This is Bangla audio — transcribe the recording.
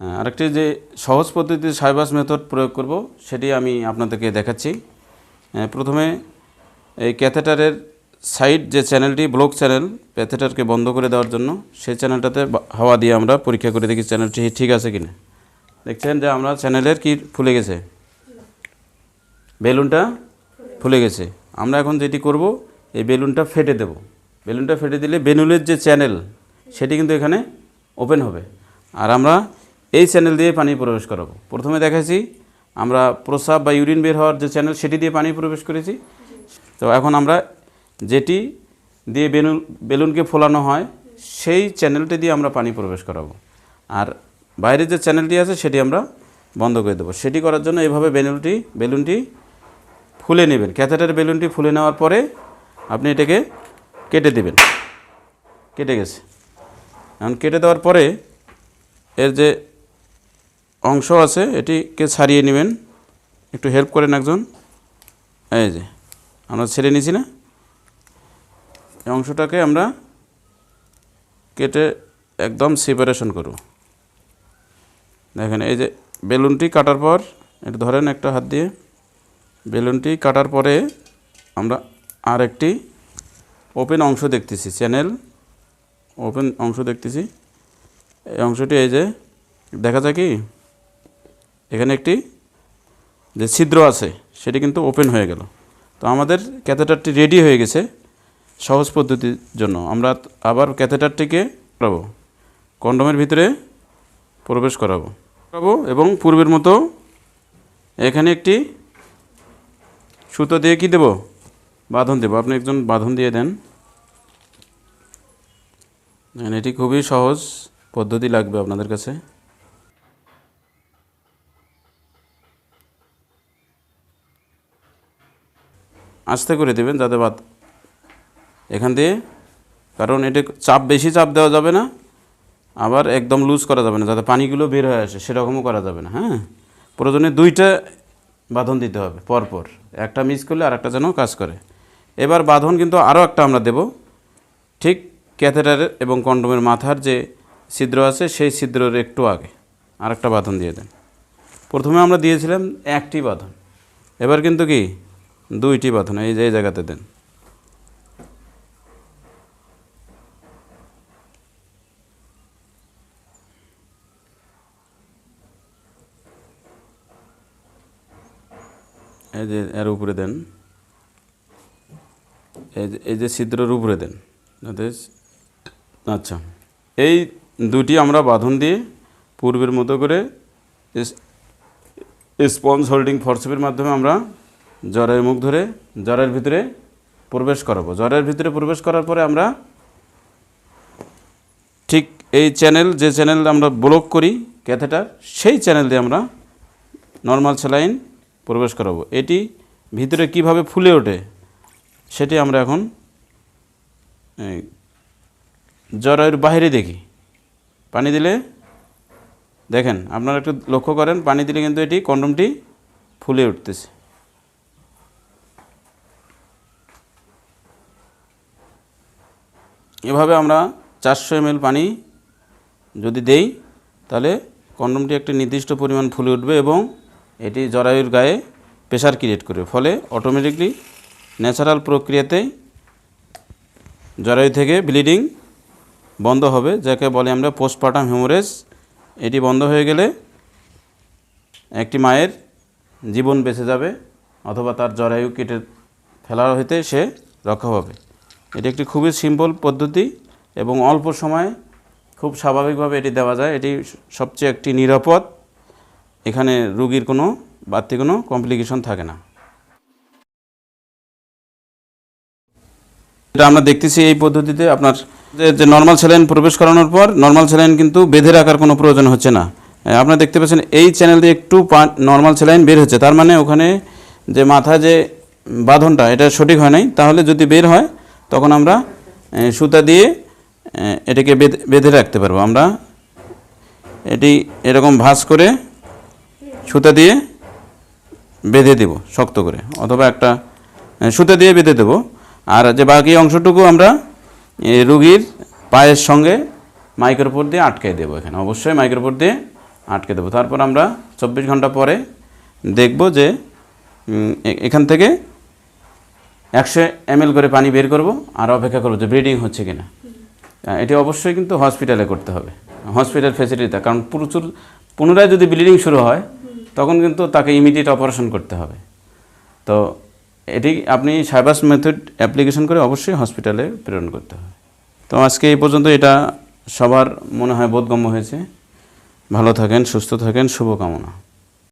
আরেকটি যে সহজ পদ্ধতিতে সাইবাস মেথড প্রয়োগ করব, সেটি আমি আপনাদেরকে দেখাচ্ছি। প্রথমে এই ক্যাথেটারের সাইড যে চ্যানেলটি, ব্লক চ্যানেল, ক্যাথেটারকে বন্ধ করে দেওয়ার জন্য, সেই চ্যানেলটাতে হাওয়া দিয়ে আমরা পরীক্ষা করে দেখি চ্যানেলটি ঠিক আছে কিনা। দেখছেন যে আমরা চ্যানেলের কি ফুলে গেছে? বেলুনটা ফুলে গেছে। আমরা এখন যেটি করব, এই বেলুনটা ফেটে দেব। বেলুনটা ফেটে দিলে বেলুনের যে চ্যানেল, সেটি কিন্তু এখানে ওপেন হবে। আর আমরা এই চ্যানেল দিয়ে পানি প্রবেশ করাবো। প্রথমে দেখাচ্ছি আমরা প্রস্রাব বা ইউরিন বের হওয়ার যে চ্যানেল সেটি দিয়ে পানি প্রবেশ করেছি। তো এখন আমরা যেটি দিয়ে বেলুন বেলুনকে ফোলানো হয়, সেই চ্যানেলটি দিয়ে আমরা পানি প্রবেশ করাবো। আর বাইরে যে চ্যানেলটি আছে, সেটি আমরা বন্ধ করে দেবো। সেটি করার জন্য এভাবে বেলুনটি বেলুনটি ফুলে নেবেন। ক্যাথেটার বেলুনটি ফুলে নেওয়ার পরে আপনি এটাকে কেটে দেবেন। কেটে গেছে। এখন কেটে দেওয়ার পরে এর যে অংশ আছে, এটিকে ছাড়িয়ে নেবেন। একটু হেল্প করেন একজন। এই যে, আমরা ছেড়ে নিয়েছি না। এই অংশটাকে আমরা কেটে একদম সেপারেশন করব। দেখেন, এই যে বেলুনটি কাটার পর এটা ধরেন একটা হাত দিয়ে। বেলুনটি কাটার পরে আমরা আর একটি ওপেন অংশ দেখতেছি চ্যানেল ওপেন অংশ দেখতেছি। এই অংশটি এই যে, দেখা যায় কি? এখানে একটি যে ছিদ্র আছে, সেটি কিন্তু ওপেন হয়ে গেল। তো আমাদের ক্যাথেটারটি রেডি হয়ে গেছে সহজ পদ্ধতির জন্য। আমরা আবার ক্যাথেটারটিকে করাবো কন্ডমের ভিতরে প্রবেশ করাবো। করাবো এবং পূর্বের মতো এখানে একটি সুতো দিয়ে কি দেব? বাঁধন দেবো। আপনি একজন বাঁধন দিয়ে দেন। এটি খুবই সহজ পদ্ধতি লাগবে আপনাদের কাছে। আস্তে করে দেবেন যাতে বাদ এখান দিয়ে, কারণ এটা চাপ বেশি চাপ দেওয়া যাবে না, আবার একদম লুজ করা যাবে না, যাতে পানিগুলো বের হয়ে আসে, সেরকমও করা যাবে না হ্যাঁ? প্রয়োজনে দুইটা বাঁধন দিতে হবে পরপর, একটা মিস করলে আর একটা যেন কাজ করে। এবার বাঁধন কিন্তু আরও একটা আমরা দেব, ঠিক ক্যাথেটারের এবং কন্ডোমের মাথার যে ছিদ্র আছে, সেই ছিদ্রের একটু আগে আরেকটা বাঁধন দিয়ে দেন। প্রথমে আমরা দিয়েছিলাম একটি বাঁধন, এবার কিন্তু কি দুইটি বাঁধন এই যে, এই জায়গাতে দেন। এই যে, এর উপরে দেন। এই যে এই যে ছিদ্রের উপরে দেন। আচ্ছা। এই দুটি আমরা বাঁধন দিয়ে পূর্বের মতো করে স্পঞ্জ হোল্ডিং ফরসেপের মাধ্যমে আমরা জ্বরের মুখ ধরে জ্বরের ভিতরে প্রবেশ করাবো। জ্বরের ভিতরে প্রবেশ করার পরে আমরা ঠিক এই চ্যানেল যে চ্যানেল আমরা ব্লক করি ক্যাথেটার সেই চ্যানেল দিয়ে আমরা নর্মাল স্যালাইন প্রবেশ করাবো। এটি ভিতরে কীভাবে ফুলে ওঠে, সেটি আমরা এখন জরায়ুর বাইরে দেখি। পানি দিলে, দেখেন, আপনারা একটু লক্ষ্য করেন, পানি দিলে কিন্তু এটি কন্ডমটি ফুলে উঠতেছে। এভাবে আমরা চারশো এমএল পানি যদি দেই, তাহলে কন্ডমটি একটি নির্দিষ্ট পরিমাণ ফুলে উঠবে এবং এটি জরায়ুর গায়ে প্রেশার ক্রিয়েট করবে। ফলে অটোমেটিকলি ন্যাচারাল প্রক্রিয়াতেই জরায়ু থেকে ব্লিডিং বন্ধ হবে, যাকে বলে আমরা পোস্টপার্টাম হিমোরেজ এটি বন্ধ হয়ে গেলে একটি মায়ের জীবন বেঁচে যাবে, অথবা তার জরায়ু কেটে ফেলার হইতে সে রক্ষা পাবে। এটি একটি খুবই সিম্পল পদ্ধতি এবং অল্প সময়ে খুব স্বাভাবিকভাবে এটি দেওয়া যায়। এটি সবচেয়ে একটি নিরাপদ। এখানে রুগীর কোনো বাড়তি কোনো কমপ্লিকেশন থাকে না। এটা আমরা দেখতেছি এই পদ্ধতিতে আপনার যে নর্মাল স্যালাইন প্রবেশ করানোর পর নর্মাল স্যালাইন কিন্তু বেঁধে রাখার কোনো প্রয়োজন হচ্ছে না। আপনারা দেখতে পাচ্ছেন এই চ্যানেল দিয়ে একটু নর্মাল স্যালাইন বের হচ্ছে। তার মানে ওখানে যে মাথা যে বাঁধনটা, এটা সঠিক হয় নাই। তাহলে যদি বের হয় তখন আমরা সুতা দিয়ে এটাকে বেঁধে রাখতে পারব। আমরা এটি এরকম ভাঁজ করে সুতা দিয়ে বেঁধে দেব, শক্ত করে, অথবা একটা সুতা দিয়ে বেঁধে দেব। আর যে বাকি অংশটুকু আমরা রুগীর পায়ের সঙ্গে মাইক্রোপোর দিয়ে আটকে দেবো এখানে। অবশ্যই মাইক্রোপোর দিয়ে আটকে দেবো। তারপর আমরা চব্বিশ ঘণ্টা পরে দেখব যে এখান থেকে একশো এমএল করে পানি বের করব আর অপেক্ষা করব যে ব্লিডিং হচ্ছে কিনা। আহ, এটি অবশ্যই কিন্তু হসপিটালে করতে হবে। হসপিটাল ফেসিলিটিতে কারণ প্রচুর পুনরায় যদি ব্লিডিং শুরু হয় তখন কিন্তু তাকে ইমিডিয়েট অপারেশন করতে হবে। তো এটি আপনি সাইবাস মেথড অ্যাপ্লিকেশন করে অবশ্যই হসপিটালে প্রেরণ করতে হবে। তো আজকে এই পর্যন্ত এটা সবার মনে হয় বোধগম্য হয়েছে। ভালো থাকেন সুস্থ থাকেন শুভকামনা।